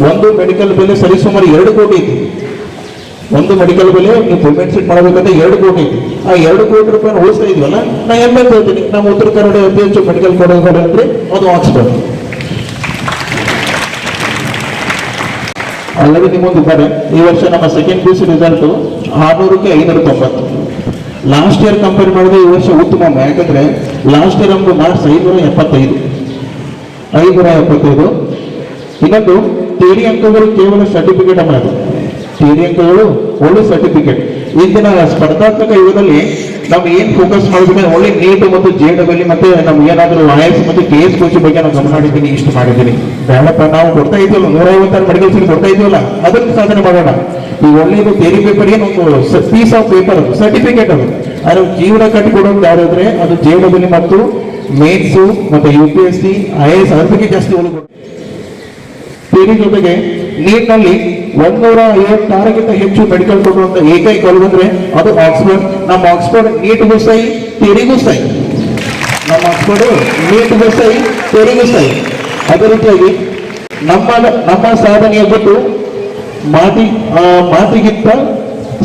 ಒಂದು ಮೆಡಿಕಲ್ ಬೆಲೆ ಸರಿಸುಮಾರು ಎರಡು ಕೋಟಿ ಇತ್ತು ಒಂದು ಮೆಡಿಕಲ್ ಬೆಲೆ ನೀವು ಪೇಮೆಂಟ್ ಸೀಟ್ ಮಾಡಬೇಕಂದ್ರೆ ಎರಡು ಕೋಟಿ ಆ ಎರಡು ಕೋಟಿ ರೂಪಾಯಿ ಉಳಿಸ್ತಾ ಇದೀವಲ್ಲ? ನಾ ಹೆಮ್ಮೆ ಹೇಳ್ತೀನಿ. ನಮ್ಮ ಉತ್ತರ ಕನ್ನಡ ಅತಿ ಹೆಚ್ಚು ಮೆಡಿಕಲ್ ಕೊಡೋದು ಅಂದ್ರೆ ಅದು ಆಕ್ಸ್ಫರ್ಡ್ ಅಲ್ಲದೆ ನಿಮ್ಮೊಂದು ಇದ್ದಾರೆ ಈ ವರ್ಷ ನಮ್ಮ ಸೆಕೆಂಡ್ ಪಿ ಸಿ ರಿಸಲ್ಟ್ ಆರ್ನೂರಕ್ಕೆ ಐನೂರ ತೊಂಬತ್ತು ಲಾಸ್ಟ್ ಇಯರ್ ಕಂಪೇರ್ ಮಾಡಿದ್ರೆ ಈ ವರ್ಷ ಉತ್ತಮ ಯಾಕಂದ್ರೆ ಲಾಸ್ಟ್ ಇಯರ್ ನಮ್ದು ಮಾರ್ಕ್ಸ್ ಐನೂರ ಎಪ್ಪತ್ತೈದು. ಐನೂರ ಎಪ್ಪತ್ತೈದು. ಇನ್ನೊಂದು ಥಿಯರಿ ಅಂಕಗಳು ಕೇವಲ ಸರ್ಟಿಫಿಕೇಟ್ ಅಮ್ಮ ಅದು. ಥಿಯರಿ ಅಂಕಗಳು ಒಳ್ಳೆ ಸರ್ಟಿಫಿಕೇಟ್ ಇಂದಿನ ಸ್ಪರ್ಧಾತ್ಮಕ ಯುಗದಲ್ಲಿ ನಾವು ಏನ್ ಫೋಕಸ್ ಮಾಡಿದ್ರೆ ಒಳ್ಳೆ ನೀಟ್ ಮತ್ತು ಜೆ ಡಬ್ಲ್ಯೂ ಮತ್ತೆ ನಮ್ಗೆ ಏನಾದರೂ ಎಸ್ ಮತ್ತು ಕೆ ಎಸ್ ಕೋಚಿ ಬಗ್ಗೆ ನಾವು ಗಮನ ಮಾಡಿದ್ದೀನಿ ಇಷ್ಟು ಮಾಡಿದ್ದೀನಿ ಬೇಡಪ್ಪ ನಾವು ಕೊಡ್ತಾ ಇದ್ದೀವಲ್ಲ ನೂರ ಐವತ್ತಾರು ಮೆಡಿಕಲ್ ಸೀಟ್ ಕೊಡ್ತಾ ಇದೀವಲ್ಲ ಅದಕ್ಕೆ ಸಾಧನೆ ಮಾಡೋಣ. ಈ ಒಳ್ಳೆಯದು ಥಿಯರಿ ಪೇಪರ್ ಏನು, ಒಂದು ಪೀಸ್ ಆಫ್ ಪೇಪರ್ ಅದು ಸರ್ಟಿಫಿಕೇಟ್ ಅದು. ಅದ್ರ ಜೀವನ ಕಟ್ಟಿಕೊಡೋದು ಯಾರಾದ್ರೆ ಅದು ಜೆ ಡಬ್ಲ್ಯೂ ಮತ್ತು ಮೇನ್ಸು ಮತ್ತೆ U P S C I S ಅದ್ರ ಬಗ್ಗೆ ಜಾಸ್ತಿ ಒಳಗೊಂಡು ಥಿಯರಿ ಜೊತೆಗೆ ನೀಟ್ನಲ್ಲಿ ಒಂದೂರ ಐವತ್ತಾರಕ್ಕಿಂತ ಹೆಚ್ಚು ಮೆಡಿಕಲ್ ಕೊಡುವಂತ ಏಕೈಕ ಅಂದ್ರೆ ಅದು ಆಕ್ಸ್ಫರ್ಡ್ ನಮ್ಮ ಆಕ್ಸ್ಫರ್ಡ್ ನೀಟ್ಗೂ ಸೈ ತೆರಿಗೂ ಸೈ ನಮ್ಮ ಆಕ್ಸ್ಫರ್ಡ್ ನೀಟ್ಗೂ ಸೈ ತೆರಿಗೂ ಸೈ ಅದೇ ರೀತಿಯಾಗಿ ನಮ್ಮ ನಮ್ಮ ಸಾಧನೆಯ ಬಿಟ್ಟು ಮಾತಿ ಮಾತಿಗಿಂತ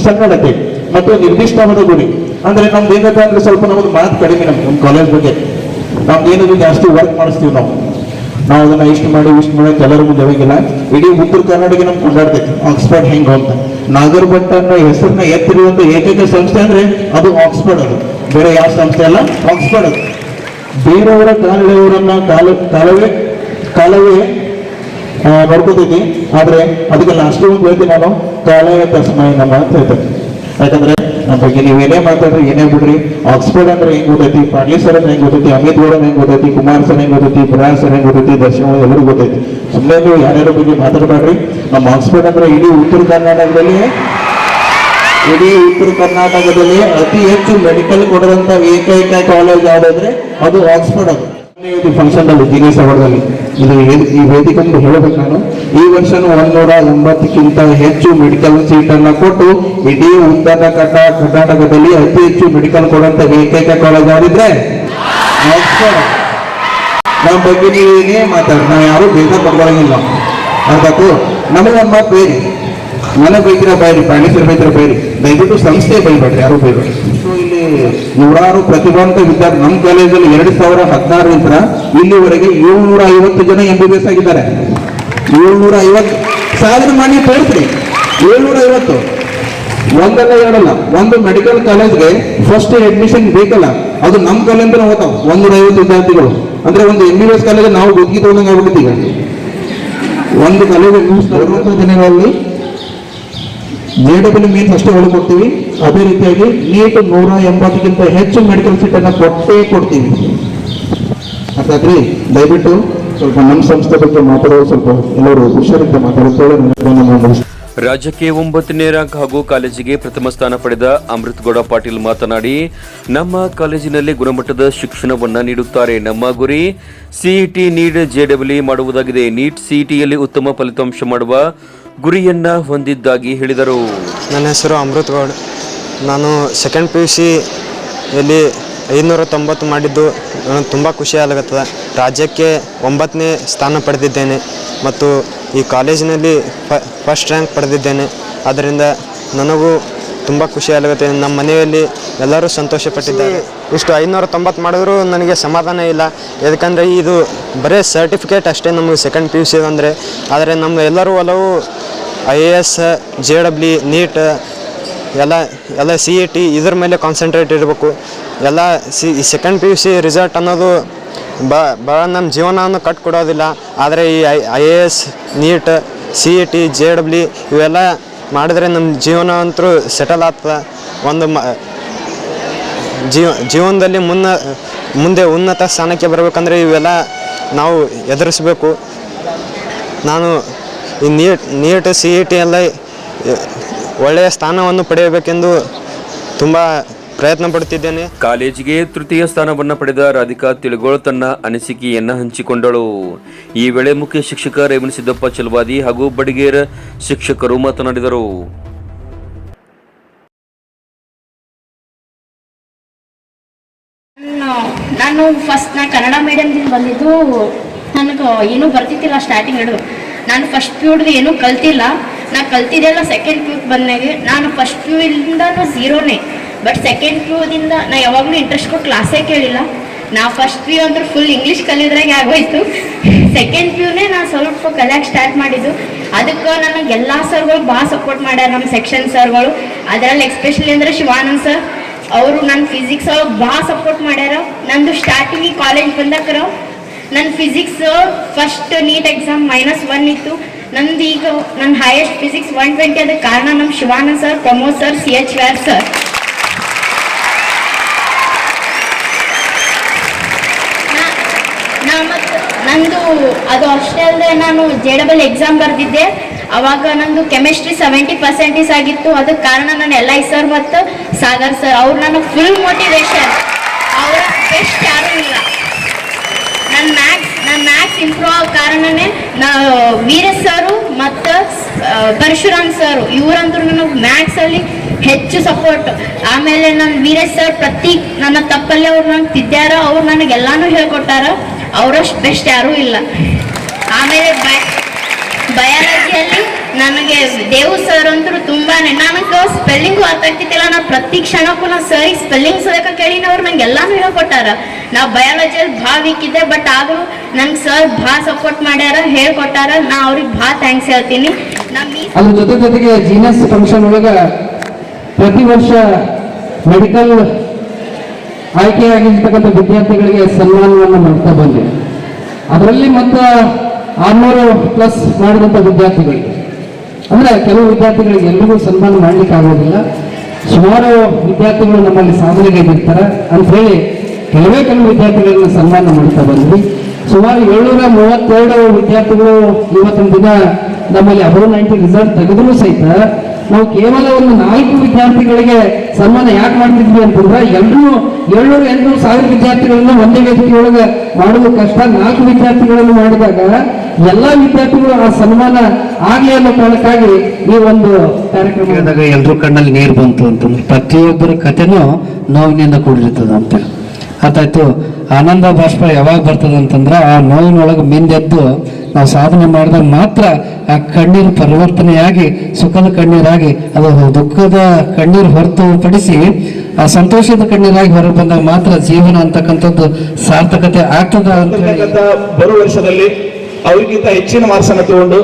ಸನ್ನಡತೆ ಮತ್ತು ನಿರ್ದಿಷ್ಟವಾದ ಗುರಿ. ಅಂದ್ರೆ ನಮ್ದು ಏನಂತ ಅಂದ್ರೆ ಸ್ವಲ್ಪ ನಮ್ದು ಮಾತು ಕಡಿಮೆ ನಮ್ಗೆ ನಮ್ಮ ಕಾಲೇಜ್ ಬಗ್ಗೆ. ನಮ್ದು ಏನಿದೆ ಜಾಸ್ತಿ ವರ್ಕ್ ಮಾಡಿಸ್ತೀವಿ ನಾವು. ನಾವು ಅದನ್ನ ಇಷ್ಟು ಮಾಡಿ ಇಷ್ಟು ಮಾಡಿ ಎಲ್ಲರ ಮುಂದೆ ಹೋಗಿಲ್ಲ. ಇಡೀ ಉತ್ತರ ಕರ್ನಾಟಕ ನಮ್ಗೆ ಕೊಂಡಾಡ್ತೈತಿ ಆಕ್ಸ್ಫರ್ಡ್ ಹೆಂಗ್ ಅಂತ. ನಾಗರ್ ಭಟ್ ಅನ್ನೋ ಹೆಸರನ್ನ ಎತ್ತಿರುವಂತ ಏಕೈಕ ಸಂಸ್ಥೆ ಅಂದ್ರೆ ಅದು ಆಕ್ಸ್ಫರ್ಡ್ ಅದು. ಬೇರೆ ಯಾವ ಸಂಸ್ಥೆ ಅಲ್ಲ? ಆಕ್ಸ್ಫರ್ಡ್ ಅದು. ಬೇರೆಯವರ ಕಾಲುವೆಯವರನ್ನ ಕಾಲ, ಕಾಲವೇ ಕಾಲವೇ ನೋಡ್ಕೋತೈತಿ ಆದ್ರೆ ಅದಕ್ಕೆ ಲಾಸ್ಟ್ ಹೇಳ್ತೀನಿ ನಾನು. ಕಾಲವೇ ತಸ್ಮೈ ನಮ್ಮ ಅಂತ ಹೇಳ್ತೇನೆ. ಯಾಕಂದ್ರೆ ನಮ್ಮ ಬಗ್ಗೆ ಏನೇ ಮಾತಾಡ್ರಿ, ಏನೇ ಬಿಡ್ರಿ. ಆಕ್ಸ್ಫರ್ಡ್ ಅಂದ್ರೆ ಹೆಂಗ್ ಗೊತ್ತೈತಿ? ಪಾಟ್ಲಿ ಸರ್ ಅಂದ್ರೆ ಹೆಂಗ್ ಗೊತ್ತೈತಿ? ಅಮಿತ್ ಗೌಡ ಹೆಂಗ್ ಗೊತ್ತೈತಿ? ಕುಮಾರ್ ಸರ್ ಹೆಂಗ್ ಗೊತ್ತೈತಿ? ಪ್ರಯಾಣ ಸರ್ ಹೆಂಗ್ ಗೊತ್ತೈತಿ? ದರ್ಶನ ಎಲ್ಲರೂ ಗೊತ್ತೈತಿ. ಸುಮ್ಮನೆ ನೀವು ಯಾರ್ಯಾರ ಬಗ್ಗೆ ಮಾತಾಡಬೇಡ್ರಿ. ನಮ್ಮ ಆಕ್ಸ್ಫರ್ಡ್ ಅಂದ್ರೆ ಇಡೀ ಉತ್ತರ ಕರ್ನಾಟಕದಲ್ಲಿ, ಇಡೀ ಉತ್ತರ ಕರ್ನಾಟಕದಲ್ಲಿ ಅತಿ ಹೆಚ್ಚು ಮೆಡಿಕಲ್ ಕೊಡುವಂತ ಏಕೈಕ ಕಾಲೇಜ್ ಯಾವ್ದಾದ್ರೆ ಅದು ಆಕ್ಸ್ಫರ್ಡ್ ಅದು. ಫಂಕ್ಷನ್ ಅಲ್ಲಿ ದಿನೇಶ್ ಅವರದಲ್ಲಿ ಇದು ಈ ವೇದಿಕೆ ಅಂತ ಹೇಳಬೇಕು ನಾನು. ಈ ವರ್ಷನೂ ಒಂದೂರ ಎಂಬತ್ತಕ್ಕಿಂತ ಹೆಚ್ಚು ಮೆಡಿಕಲ್ ಸೀಟ್ ಅನ್ನ ಕೊಟ್ಟು ಇಡೀ ಉತ್ತರ ಕಟ್ಟ ಕರ್ನಾಟಕದಲ್ಲಿ ಅತಿ ಹೆಚ್ಚು ಮೆಡಿಕಲ್ ಕೊಡುವಂತ ಏಕೈಕ ಕಾಲೇಜ್ ನಾ ನಮ್ಮ ಬಗ್ಗೆ ನೀವೇನೇ ಮಾತಾಡಿ ನಾವು ಯಾರು ಬೇಗ ಪಡ್ಕೊಳಂಗಿಲ್ಲ ಅದಕ್ಕು ನಮಗೆ ಒಂದು ಮಾತು ಬೇರಿ ನನಗೆ ಬೈತಿರ ಬೈರಿ ಪ್ರಾಣೇಶ್ವರ ಬೇರೆ ಬೈರಿ ದಯವಿಟ್ಟು ಸಂಸ್ಥೆ ಬೈಬೇಡ್ರಿ, ಯಾರು ಇಲ್ಲಿ ನೂರಾರು ಪ್ರತಿಭಾವಂತ ವಿದ್ಯಾರ್ಥಿ ನಮ್ಮ ಕಾಲೇಜಲ್ಲಿ ಎರಡು ಸಾವಿರ ಹದಿನಾರರಿಂದ ಇಲ್ಲಿವರೆಗೆ ಏಳ್ನೂರ ಐವತ್ತು ಜನ ಎಂ ಬಿ ಬಿ ಎಸ್ ಆಗಿದ್ದಾರೆ. ಏಳ್ನೂರ ಐವತ್ತು ಸಾಧನೆ ಮಾಡಿ ತೋರಿಸ್ರಿ. ಏಳ್ನೂರ ಐವತ್ತು ಒಂದಲ್ಲ ಎರಡಲ್ಲ, ಒಂದು ಮೆಡಿಕಲ್ ಕಾಲೇಜ್ಗೆ ಫಸ್ಟ್ ಅಡ್ಮಿಷನ್ ಬೇಕಲ್ಲ, ಅದು ನಮ್ಮ ಕಾಲೇಜಿಂದ ಹೋಗ್ತಾವ ಒಂದೂರ ಐವತ್ತು ವಿದ್ಯಾರ್ಥಿಗಳು. ಅಂದ್ರೆ ಒಂದು ಎಂ ಬಿ ಎಸ್ ಕಾಲೇಜ್ ನಾವು ಬದುಕಿ ತಗೊಂಡಂಗೆ ಆಗ್ಬಿಡುತ್ತೆ ಈಗ. ಒಂದು ಕಾಲೇಜ್ ಬರುವಂತ ದಿನಗಳಲ್ಲಿ ಜೆ ಡಬ್ಲ್ಯೂ ಮೀನ್ಸ್ ಅಷ್ಟೇ ಒಳಗೆ ಕೊಡ್ತೀವಿ ಅದೇ ರೀತಿಯಾಗಿ ನೀಟ್ ನೂರ ಎಂಬತ್ತಕ್ಕಿಂತ ಹೆಚ್ಚು ಮೆಡಿಕಲ್ ಸೀಟ್ ಅನ್ನ ಕೊಟ್ಟೇ ಕೊಡ್ತೀವಿ. ಅರ್ಥ ಆಯ್ತ್ರಿ ದಯವಿಟ್ಟು ಸ್ವಲ್ಪ ನಮ್ಮ ಸಂಸ್ಥೆ ಬಗ್ಗೆ ಮಾತಾಡೋದು ಸ್ವಲ್ಪ ಎಲ್ಲರೂ ಹುಷಾರಿಂದ ಮಾತಾಡುತ್ತೇವೆ ರಾಜ್ಯಕ್ಕೆ ಒಂಬತ್ತನೇ ರ್ಯಾಂಕ್ ಹಾಗೂ ಕಾಲೇಜಿಗೆ ಪ್ರಥಮ ಸ್ಥಾನ ಪಡೆದ ಅಮೃತ್ಗೌಡ ಪಾಟೀಲ್ ಮಾತನಾಡಿ ನಮ್ಮ ಕಾಲೇಜಿನಲ್ಲಿ ಗುಣಮಟ್ಟದ ಶಿಕ್ಷಣವನ್ನು ನೀಡುತ್ತಾರೆ. ನಮ್ಮ ಗುರಿ ಸಿಇಟಿ ನೀಡ್ ಜೆಡಬ್ಲ್ಯೂ ಮಾಡುವುದಾಗಿದೆ. ನೀಟ್ ಸಿಇಟಿಯಲ್ಲಿ ಉತ್ತಮ ಫಲಿತಾಂಶ ಮಾಡುವ ಗುರಿಯನ್ನ ಹೊಂದಿದ್ದಾಗಿ ಹೇಳಿದರು. ನನ್ನ ಹೆಸರು ಅಮೃತ್ ಗೌಡ್. ನಾನು ಸೆಕೆಂಡ್ ಪಿ ಯು ಸಿಯಲ್ಲಿ ಐನೂರ ತೊಂಬತ್ತು ಮಾಡಿದ್ದು. ನನಗೆ ತುಂಬ ಖುಷಿ ಆಗತ್ತದ ರಾಜ್ಯಕ್ಕೆ ಒಂಬತ್ತನೇ ಸ್ಥಾನ ಪಡೆದಿದ್ದೇನೆ ಮತ್ತು ಈ ಕಾಲೇಜಿನಲ್ಲಿ ಫಸ್ಟ್ ರ್ಯಾಂಕ್ ಪಡೆದಿದ್ದೇನೆ. ಅದರಿಂದ ನನಗೂ ತುಂಬ ಖುಷಿ ಆಗತ್ತೆ. ನಮ್ಮ ಮನೆಯಲ್ಲಿ ಎಲ್ಲರೂ ಸಂತೋಷಪಟ್ಟಿದ್ದಾರೆ. ಇಷ್ಟು ಐನೂರ ತೊಂಬತ್ತು ಮಾಡಿದ್ರು ನನಗೆ ಸಮಾಧಾನ ಇಲ್ಲ. ಯಾಕಂದರೆ ಇದು ಬರೀ ಸರ್ಟಿಫಿಕೇಟ್ ಅಷ್ಟೇ ನಮಗೆ ಸೆಕೆಂಡ್ ಪಿ ಯು ಸಿ ಅಂದರೆ. ಆದರೆ ನಮ್ಮ ಎಲ್ಲರೂ ಒಲವು I A S J W NEET ಎಲ್ಲ ಎಲ್ಲ ಸಿ ಇ ಟಿ ಇದ್ರ ಮೇಲೆ ಕಾನ್ಸಂಟ್ರೇಟ್ ಇರಬೇಕು. ಎಲ್ಲ C second P U C result ಅನ್ನೋದು ಬ ಭಾಳ ನಮ್ಮ ಜೀವನವನ್ನು ಕಟ್ಕೊಡೋದಿಲ್ಲ. ಆದರೆ ಈ I I A S NEET C E T J W ಇವೆಲ್ಲ ಮಾಡಿದ್ರೆ ನಮ್ಮ ಜೀವನ ಅಂತೂ ಸೆಟಲ್ ಆಗ್ತದೆ. ಒಂದು ಮ, ಜೀವ, ಜೀವನದಲ್ಲಿ ಮುನ್ನ, ಮುಂದೆ ಉನ್ನತ ಸ್ಥಾನಕ್ಕೆ ಬರಬೇಕಂದ್ರೆ ಇವೆಲ್ಲ ನಾವು ಎದುರಿಸಬೇಕು. ನಾನು ಈ NEET NEET C E T ಎಲ್ಲ ಒಳ್ಳೆಯ ಸ್ಥಾನವನ್ನು ಪಡೆಯಬೇಕೆಂದು ತುಂಬ ಪ್ರಯತ್ನ ಪಡುತ್ತಿದ್ದೇನೆ. ಕಾಲೇಜಿಗೆ ತೃತೀಯ ಸ್ಥಾನವನ್ನು ಪಡೆದ ರಾಧಿಕಾ ತಿಳುಗೋಳ್ ತನ್ನ ಅನಿಸಿಕೆಯನ್ನು ಹಂಚಿಕೊಂಡಳು. ಈ ವೇಳೆ ಮುಖ್ಯ ಶಿಕ್ಷಕ ರೇವಣ ಸಿದ್ದಪ್ಪ ಚಲವಾದಿ ಹಾಗೂ ಬಡಿಗೇರ್ ಶಿಕ್ಷಕರು ಮಾತನಾಡಿದರು. ನಾನು- ಫಸ್ಟ್ ನಾನು ಕನ್ನಡ ಮೀಡಿಯಮ್ದಿಂದ ಬಂದಿದ್ದು ನನಗೆ ಏನೂ ಬರ್ತಿತ್ತಿಲ್ಲ ಸ್ಟಾರ್ಟಿಂಗ್ ಹಿಡಿದು ನಾನು ಫಸ್ಟ್ ಪಿ ಯುಡ್ದು ಏನೂ ಕಲ್ತಿಲ್ಲ. ನಾ ಕಲ್ತಿದ್ದೆಲ್ಲ ಸೆಕೆಂಡ್ ಪಿ ಯುಗೆ ಬಂದಾಗೆ ನಾನು ಫಸ್ಟ್ ಪಿ ಯುಯಿಂದ ಝೀರೋನೇ. ಬಟ್ ಸೆಕೆಂಡ್ ಪ್ಯೂದಿಂದ ಯುದಿಂದ ನಾ ಯಾವಾಗಲೂ ಇಂಟ್ರೆಸ್ಟ್ ಕೊಟ್ಟು ಕ್ಲಾಸೇ ಕೇಳಿಲ್ಲ. ನಾ ಫಸ್ಟ್ ಪ್ಯೂ ಅಂದ್ರೆ ಫುಲ್ ಇಂಗ್ಲೀಷ್ ಕಲಿಯೋದ್ರಾಗೆ ಆಗೋಯ್ತು. ಸೆಕೆಂಡ್ ಪ್ಯೂನೇ ಯುನೇ ನಾನು ಸ್ವಲ್ಪ ಕಲಿಯಕ್ಕೆ ಸ್ಟಾರ್ಟ್ ಮಾಡಿದ್ದು. ಅದಕ್ಕೆ ನನಗೆ ಎಲ್ಲ ಸರ್ಗಳು ಭಾಳ ಸಪೋರ್ಟ್ ಮಾಡ್ಯಾರ ನಮ್ಮ ಸೆಕ್ಷನ್ ಸರ್ಗಳು ಅದರಲ್ಲಿ ಎಕ್ಸ್ಪೆಷಲಿ ಅಂದರೆ ಶಿವಾನಂದ್ ಸರ್ ಅವರು ನನ್ನ ಫಿಸಿಕ್ಸ್ ಒಳಗೆ ಭಾಳ ಸಪೋರ್ಟ್ ಮಾಡ್ಯಾರ. ನಂದು ಸ್ಟಾರ್ಟಿಂಗಿಗೆ ಕಾಲೇಜ್ ಬಂದಕ್ಕರ ನನ್ನ physics first NEET exam minus one ಇತ್ತು. ನಂದು ಈಗ ನನ್ನ ಹೈಯೆಸ್ಟ್ ಫಿಸಿಕ್ಸ್ ಒನ್ ಟ್ವೆಂಟಿ ಅದಕ್ಕೆ ಕಾರಣ ನಮ್ಮ Shivanand sir Pramod sir C H where sir ನಂದು ಅದು ಅಷ್ಟೇ ಅಲ್ಲದೆ ನಾನು ಜೆ ಡಬಲ್ ಎಕ್ಸಾಮ್ ಬರೆದಿದ್ದೆ. ಅವಾಗ ನಂದು ಕೆಮಿಸ್ಟ್ರಿ ಸೆವೆಂಟಿ ಪರ್ಸೆಂಟೇಜ್ ಆಗಿತ್ತು. ಅದಕ್ಕೆ ಕಾರಣ ನಾನು ಎಲ್ ಐ ಸರ್ ಮತ್ತು ಸಾಗರ್ ಸರ್ ಅವ್ರು ನನ್ನ ಫುಲ್ ಮೋಟಿವೇಶನ್ ಅವರ ಬೆಸ್ಟ್ ಯಾರೂ ಇಲ್ಲ. ನನ್ನ ಮ್ಯಾಥ್ಸ್ ಮ್ಯಾಥ್ಸ್ ಇಂಪ್ರೂವ್ ಆಗೋ ಕಾರಣನೇ ನಾ ವೀರ ಸರು ಮತ್ತು ಪರಶುರಾಮ್ ಸರು ಇವರಂದ್ರೂ ನನಗೆ ಮ್ಯಾಥ್ಸಲ್ಲಿ ಹೆಚ್ಚು ಸಪೋರ್ಟ್ ಆಮೇಲೆ ನನ್ನ ವೀರೇಶ್ ಸರ್ ಪ್ರತಿ ನನ್ನ ತಪ್ಪಲ್ಲಿ ಅವ್ರು ನಂಗೆ ತಿದ್ದಾರ ಅವ್ರು ನನಗೆ ಎಲ್ಲಾನು ಹೇಳ್ಕೊಟ್ಟಾರ. ಅವರಷ್ಟು ಬೆಸ್ಟ್ ಯಾರೂ ಇಲ್ಲ. ಆಮೇಲೆ ಬಯ ಬಯಾಲಜಿಯಲ್ಲಿ ನನಗೆ ದೇವು ಸರ್ ಅಂತೂ ತುಂಬಾನೇ, ನನಗೆ ಸ್ಪೆಲ್ಲಿಂಗು ಅರ್ಥ ಆಗ್ತಿದ್ದಿಲ್ಲ ನಾ ಪ್ರತಿ ಕ್ಷಣಕ್ಕೂ ನಾ ಸರಿ ಸ್ಪೆಲ್ಲಿಂಗ್ ಸದಕ ಕೇಳಿನ ಅವ್ರು ನಂಗೆ ಎಲ್ಲಾನು ಹೇಳ್ಕೊಟ್ಟಾರ. ನಾ ಬಯಾಲಜಿಯಲ್ಲಿ ಭಾಳ ವೀಕ್ ಇದ್ದೆ ಬಟ್ ಆದರೂ ನಂಗೆ ಸರ್ ಭಾಳ ಸಪೋರ್ಟ್ ಮಾಡ್ಯಾರ, ಹೇಳ್ಕೊಟ್ಟಾರ. ನಾ ಅವ್ರಿಗೆ ಭಾಳ ಥ್ಯಾಂಕ್ಸ್ ಹೇಳ್ತೀನಿ. ಅದ್ರ ಜೊತೆ ಜೊತೆಗೆ ಜೀನಸ್ ಫಂಕ್ಷನ್ ಒಳಗ ಪ್ರತಿ ವರ್ಷ ಮೆಡಿಕಲ್ ಆಯ್ಕೆಯಾಗಿರ್ತಕ್ಕಂಥ ವಿದ್ಯಾರ್ಥಿಗಳಿಗೆ ಸನ್ಮಾನವನ್ನು ಮಾಡ್ತಾ ಬಂದೆ. ಅದರಲ್ಲಿ ಮತ್ತು ಆರ್ನೂರು ಪ್ಲಸ್ ಮಾಡಿದಂಥ ವಿದ್ಯಾರ್ಥಿಗಳಿಗೆ ಅಂದ್ರೆ ಕೆಲವು ವಿದ್ಯಾರ್ಥಿಗಳಿಗೆ ಎಲ್ರಿಗೂ ಸನ್ಮಾನ ಮಾಡ್ಲಿಕ್ಕೆ ಆಗೋದಿಲ್ಲ. ಸುಮಾರು ವಿದ್ಯಾರ್ಥಿಗಳು ನಮ್ಮಲ್ಲಿ ಸಾಧನೆಗೈದಿರ್ತಾರೆ ಅಂತ ಹೇಳಿ ಕೆಲವೇ ಕೆಲವು ವಿದ್ಯಾರ್ಥಿಗಳನ್ನ ಸನ್ಮಾನ ಮಾಡ್ತಾ ಬಂದ್ವಿ. ಸುಮಾರು ಏಳ್ನೂರ ಮೂವತ್ತೆರಡು ವಿದ್ಯಾರ್ಥಿಗಳು ಇವತ್ತಿನ ದಿನ ನಮ್ಮಲ್ಲಿ ಅಬೋ ನೈಂಟಿ ರಿಸಲ್ಟ್ ತೆಗೆದ್ರು ಸಹಿತ ನಾವು ಕೇವಲ ಒಂದು ನಾಲ್ಕು ವಿದ್ಯಾರ್ಥಿಗಳಿಗೆ ಸನ್ಮಾನ ಯಾಕೆ ಮಾಡ್ತಿದ್ವಿ ಅಂತಂದ್ರೆ ಎಲ್ಲರೂ ಏಳ್ನೂರು ಎಂಟುನೂರು ಸಾವಿರ ವಿದ್ಯಾರ್ಥಿಗಳನ್ನ ಒಂದೇ ವೇದಿಕೆಯೊಳಗೆ ಮಾಡೋದು ಕಷ್ಟ ನಾಲ್ಕು ವಿದ್ಯಾರ್ಥಿಗಳನ್ನು ಮಾಡಿದಾಗ ಎಲ್ಲಾ ವಿದ್ಯಾರ್ಥಿಗಳು ಆ ಸನ್ಮಾನ ಆಗ್ಲಿ ಅನ್ನೋ ಕಾರಣಕ್ಕಾಗಿ ಈ ಒಂದು ಕಾರ್ಯಕ್ರಮ ಹೇಳಿದಾಗ ಎಲ್ರ ಕಣ್ಣಲ್ಲಿ ನೀರು ಬಂತು ಅಂತಂದ್ರೆ ಪ್ರತಿಯೊಬ್ಬರ ಕಥೆನೂ ನೋವಿನಿಂದ ಕೂಡಿರ್ತದ ಅಂತ. ಅರ್ಥಾಯ್ತು ಆನಂದ ಬಾಷ್ಪ ಯಾವಾಗ ಬರ್ತದೆ ಅಂತಂದ್ರೆ ಆ ನೋವಿನೊಳಗೆ ಮಿಂದೆದ್ದು ನಾವು ಸಾಧನೆ ಮಾಡಿದಾಗ ಮಾತ್ರ ಆ ಕಣ್ಣೀರು ಪರಿವರ್ತನೆಯಾಗಿ ಸುಖದ ಕಣ್ಣೀರಾಗಿ ಅದು ದುಃಖದ ಕಣ್ಣೀರು ಹೊರತುಪಡಿಸಿ ಆ ಸಂತೋಷದ ಕಣ್ಣೀರಾಗಿ ಹೊರಗೆ ಬಂದಾಗ ಮಾತ್ರ ಜೀವನ ಅಂತಕ್ಕಂಥದ್ದು ಸಾರ್ಥಕತೆ ಆಗ್ತದ ಅಂತ ಬರುವ ವರ್ಷದಲ್ಲಿ ಅವ್ರಿಗಿಂತ ಹೆಚ್ಚಿನ ಮಾರ್ಕ್ಸನ್ನು ತಗೊಂಡು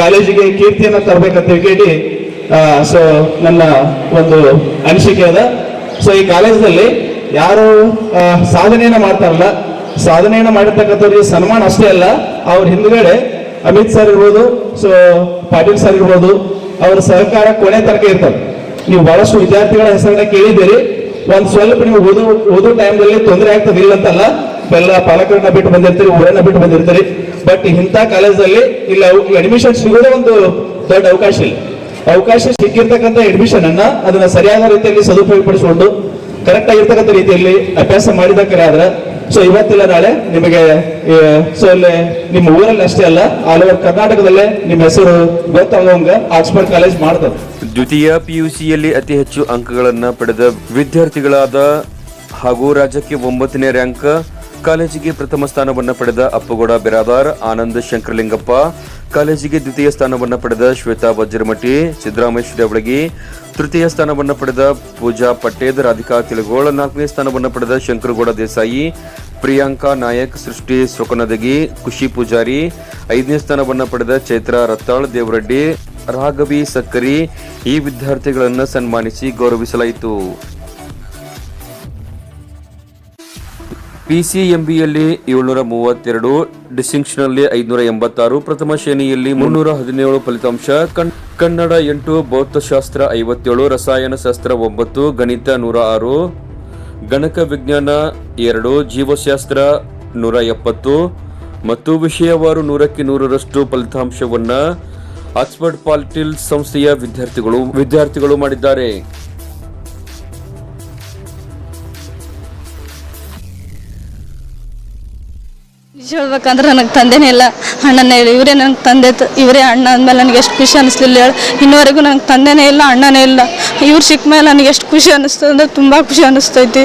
ಕಾಲೇಜಿಗೆ ಕೀರ್ತಿಯನ್ನ ತರಬೇಕಂತ ಹೇಳಿ ಸೊ ನನ್ನ ಒಂದು ಅನಿಸಿಕೆ ಅದ. ಸೊ ಈ ಕಾಲೇಜಲ್ಲಿ ಯಾರು ಸಾಧನೆಯನ್ನ ಮಾಡ್ತಾರಲ್ಲ, ಸಾಧನೆಯನ್ನ ಮಾಡಿರ್ತಕ್ಕಂಥವ್ರಿಗೆ ಸನ್ಮಾನ ಅಷ್ಟೇ ಅಲ್ಲ, ಅವ್ರ ಹಿಂದ್ಗಡೆ ಅಮಿತ್ ಸರ್ ಇರ್ಬೋದು ಸೊ ಪಾಟೀಲ್ ಸರ್ ಇರ್ಬೋದು, ಅವರ ಸಹಕಾರ ಕೊನೆ ತನಕ ಇರ್ತಾರೆ ನೀವು ಬಹಳಷ್ಟು ವಿದ್ಯಾರ್ಥಿಗಳ ಹೆಸರನ್ನ ಕೇಳಿದ್ದೀರಿ. ಒಂದು ಸ್ವಲ್ಪ ನೀವು ಓದೋ ಓದೋ ಟೈಮ್ದಲ್ಲಿ ತೊಂದರೆ ಆಗ್ತದೆ ಇಲ್ಲ ಅಂತಲ್ಲ ಎಲ್ಲ ಪಾಲಕರನ್ನ ಬಿಟ್ಟು ಬಂದಿರ್ತೀರಿ, ಊರನ್ನ ಬಿಟ್ಟು ಬಂದಿರ್ತೀರಿ. ಬಟ್ ಇಂಥ ಕಾಲೇಜಲ್ಲಿ ಇಲ್ಲ ಅಡ್ಮಿಷನ್ ಸಿಗೋದೇ ಒಂದು ದೊಡ್ಡ ಅವಕಾಶ ಇಲ್ಲ. ಅವಕಾಶ ಸಿಕ್ಕಿರ್ತಕ್ಕಂಥ ಅಡ್ಮಿಷನ್ ಅನ್ನ ಅದನ್ನ ಸರಿಯಾದ ರೀತಿಯಲ್ಲಿ ಸದುಪಯೋಗಪಡಿಸಿಕೊಂಡು ಕರೆಕ್ಟ್ ಆಗಿರ್ತಕ್ಕಂಥ ರೀತಿಯಲ್ಲಿ ಅಭ್ಯಾಸ ಮಾಡಿದಕ್ಕರೆ ಆದ್ರೆ ಸೊ ಇವತ್ತಿಲ್ಲ ನಾಳೆ ನಿಮಗೆ ಸೊ ಇಲ್ಲಿ ನಿಮ್ಮ ಊರಲ್ಲಿ ಅಷ್ಟೇ ಅಲ್ಲ ಆಲ್ ಓವರ್ ಕರ್ನಾಟಕದಲ್ಲೇ ನಿಮ್ಮ ಹೆಸರು ಗೊತ್ತಾಗೋಂಗ ಆಕ್ಸ್ಫರ್ಡ್ ಕಾಲೇಜ್ ಮಾಡ್ತದೆ. ದ್ವಿತೀಯ ಪಿಯುಸಿಯಲ್ಲಿ ಅತಿ ಹೆಚ್ಚು ಅಂಕಗಳನ್ನ ಪಡೆದ ವಿದ್ಯಾರ್ಥಿಗಳಾದ ಹಾಗೂ ರಾಜ್ಯಕ್ಕೆ ಒಂಬತ್ತನೇ ರ್ಯಾಂಕ್ ಕಾಲೇಜಿಗೆ ಪ್ರಥಮ ಸ್ಥಾನವನ್ನು ಪಡೆದ ಅಪ್ಪಗೌಡ ಬಿರಾದಾರ್, ಆನಂದ್ ಶಂಕರಲಿಂಗಪ್ಪ. ಕಾಲೇಜಿಗೆ ದ್ವಿತೀಯ ಸ್ಥಾನವನ್ನು ಪಡೆದ ಶ್ವೇತಾ ವಜ್ರಮಠಿ, ಸಿದ್ದರಾಮೇಶ್ವರಿ ಅವಳಗಿ. ತೃತೀಯ ಸ್ಥಾನವನ್ನು ಪಡೆದ ಪೂಜಾ ಪಟ್ಟೇದ್ ರಾಧಿಕಾ ತಿಳಗೋಳ ನಾಲ್ಕನೇ ಸ್ಥಾನವನ್ನು ಪಡೆದ ಶಂಕರಗೌಡ ದೇಸಾಯಿ. ಪ್ರಿಯಾಂಕಾ ನಾಯಕ್, ಸೃಷ್ಟಿ ಸೊಕನದಗಿ, ಖುಷಿ ಪೂಜಾರಿ. ಐದನೇ ಸ್ಥಾನವನ್ನು ಪಡೆದ ಚೈತ್ರ ರತ್ತಾಳ್, ದೇವರೆಡ್ಡಿ, ರಾಘವಿ ಸಕ್ಕರಿ. ಈ ವಿದ್ಯಾರ್ಥಿಗಳನ್ನು ಸನ್ಮಾನಿಸಿ ಗೌರವಿಸಲಾಯಿತು. ಪಿಸಿಎಂಬಿಯಲ್ಲಿ ಏಳ್ನೂರ ಮೂವತ್ತೆರಡು, ಡಿಸ್ಟಿಂಕ್ಷನ್ನಲ್ಲಿ ಐದುನೂರ ಎಂಬತ್ತಾರು, ಪ್ರಥಮ ಶ್ರೇಣಿಯಲ್ಲಿ ಮುನ್ನೂರ ಹದಿನೇಳು ಫಲಿತಾಂಶ ಕನ್- ಕನ್ನಡ ಎಂಟು, ಭೌತಶಾಸ್ತ್ರ ಐವತ್ತೇಳು, ರಸಾಯನಶಾಸ್ತ್ರ ಒಂಬತ್ತು, ಗಣಿತ ನೂರ ಆರು ಗಣಕ ವಿಜ್ಞಾನ ಎರಡು, ಜೀವಶಾಸ್ತ್ರ ನೂರ ಎಪ್ಪತ್ತು ಮತ್ತು ವಿಷಯವಾರು ನೂರಕ್ಕೆ ನೂರರಷ್ಟು ಫಲಿತಾಂಶವನ್ನು ಆಕ್ಸ್ಫರ್ಡ್ ಪಾಲಿಟಿಲ್ ಸಂಸ್ಥೆಯ ವಿದ್ಯಾರ್ಥಿಗಳು ವಿದ್ಯಾರ್ಥಿಗಳು ಮಾಡಿದ್ದಾರೆ. ನಿಜ ಹೇಳ್ಬೇಕಂದ್ರೆ ನನಗೆ ತಂದೆನೇ ಇಲ್ಲ. ಅಣ್ಣನೇ ಇಲ್ಲ ಇವರೇ ನನಗೆ ತಂದೆ ಇವರೇ ಅಣ್ಣ ಅಂದಮೇಲೆ ನನಗೆ ಎಷ್ಟು ಖುಷಿ ಅನಿಸ್ಲಿಲ್ಲ ಹೇಳಿ. ಇನ್ನುವರೆಗೂ ನನಗೆ ತಂದೆನೇ ಇಲ್ಲ, ಅಣ್ಣನೇ ಇಲ್ಲ. ಇವ್ರು ಸಿಕ್ಕ ಮೇಲೆ ನನಗೆ ಎಷ್ಟು ಖುಷಿ ಅನ್ನಿಸ್ತು ಅಂದರೆ ತುಂಬ ಖುಷಿ ಅನ್ನಿಸ್ತೈತಿ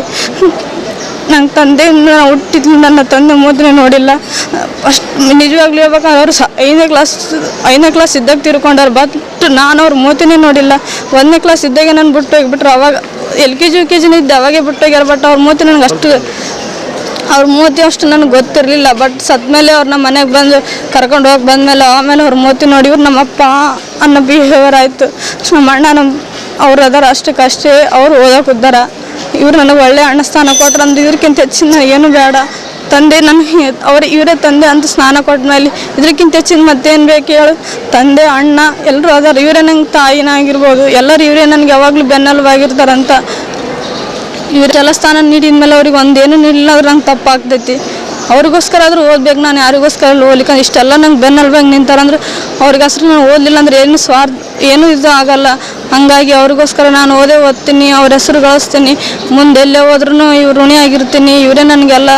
ನಂಗೆ ತಂದೆಯಿಂದ ಹುಟ್ಟಿದ್ಲು, ನನ್ನ ತಂದೆ ಮೂತ್ರ ನೋಡಿಲ್ಲ. ಅಷ್ಟು ನಿಜವಾಗ್ಲೂ ಹೇಳ್ಬೇಕಂದ್ರೆ ಅವರು ಸ, ಐದನೇ ಕ್ಲಾಸ್ ಐದನೇ ಕ್ಲಾಸ್ ಇದ್ದಾಗ ತಿರ್ಕೊಂಡವ್ರು ಬಟ್ ನಾನು ಅವ್ರ ಮೂತಿನೇ ನೋಡಿಲ್ಲ. ಒಂದನೇ ಕ್ಲಾಸ್ ಇದ್ದಾಗ ನಾನು ಬಿಟ್ಟು ಹೋಗಿಬಿಟ್ರು, ಅವಾಗ L K G, U K ಜಿನೇ ಇದ್ದೆ ಅವಾಗೆ ಬಿಟ್ಟು ಹೋಗ್ಯಾರ, ಬಟ್ ಅವ್ರ ಮೂತಿ ನನಗೆ ಅಷ್ಟು ಅವ್ರ ಮೂತಿ ಅಷ್ಟು ನನಗೆ ಗೊತ್ತಿರಲಿಲ್ಲ ಬಟ್ ಸತ್ಮೇಲೆ ಅವ್ರು ನಮ್ಮ ಮನೆಗೆ ಬಂದು ಕರ್ಕೊಂಡು ಹೋಗಿ ಬಂದಮೇಲೆ ಆಮೇಲೆ ಅವ್ರ ಮೂತಿ ನೋಡಿ ಇವ್ರು ನಮ್ಮಪ್ಪ ಅನ್ನೋ ಬಿಹೇವಿಯರ್ ಆಯಿತು. ನಮ್ಮ ಅಣ್ಣ ನಮ್ಮ ಅವ್ರು ಅದಾರ ಅಷ್ಟಕ್ಕಷ್ಟೇ ಅವ್ರು ಓದೋಕೆ ಉದ್ದಾರ. ಇವ್ರು ನನಗೆ ಒಳ್ಳೆ ಅಣ್ಣ ಸ್ಥಾನ ಕೊಟ್ರು ಅಂದ್ರೆ ಇದ್ರಕ್ಕಿಂತ ಹೆಚ್ಚಿನ ಏನು ಬೇಡ. ತಂದೆ ನನಗೆ ಅವ್ರು ಇವರೇ ತಂದೆ ಅಂತ ಸ್ನಾನ ಕೊಟ್ಟ ಮೇಲೆ ಇದಕ್ಕಿಂತ ಹೆಚ್ಚಿನ ಮತ್ತೇನು ಬೇಕು ಹೇಳು? ತಂದೆ, ಅಣ್ಣ ಎಲ್ಲರೂ ಅದಾರ, ಇವರೇ ನಂಗೆ ತಾಯಿನ ಆಗಿರ್ಬೋದು ಎಲ್ಲರೂ ಇವರೇ ನನಗೆ ಯಾವಾಗಲೂ ಬೆನ್ನೆಲುಬಾಗಿರ್ತಾರಂತ. ಇವ್ರ ಜಲಸ್ಥಾನ ನೀಡಿದ ಮೇಲೆ ಅವ್ರಿಗೆ ಒಂದೇನು ನೀಡಿಲ್ಲ, ಅವ್ರು ನಂಗೆ ತಪ್ಪಾಗ್ತೈತಿ. ಅವ್ರಿಗೋಸ್ಕರ ಆದ್ರೂ ಓದ್ಬೇಕು, ನಾನು ಯಾರಿಗೋಸ್ಕರ ಓದ್ಲಿಕ್ಕೆ ಇಷ್ಟೆಲ್ಲ ನಂಗೆ ಬೆನ್ನಲ್ಬಂಗೆ ನಿಂತಾರಂದ್ರೆ ಅವ್ರಿಗೆ ಹೆಸ್ರು ನಾನು ಓದಲಿಲ್ಲ ಅಂದ್ರೆ ಏನು ಸ್ವಾರ್ಥ, ಏನೂ ಇದು ಆಗಲ್ಲ. ಹಂಗಾಗಿ ಅವ್ರಿಗೋಸ್ಕರ ನಾನು ಓದೇ ಓದ್ತೀನಿ, ಅವ್ರ ಹೆಸರು ಗಳಿಸ್ತೀನಿ. ಮುಂದೆ ಎಲ್ಲೇ ಹೋದ್ರೂ ಇವ್ರು ಋಣಿಯಾಗಿರ್ತೀನಿ, ಇವರೇ ನನಗೆಲ್ಲ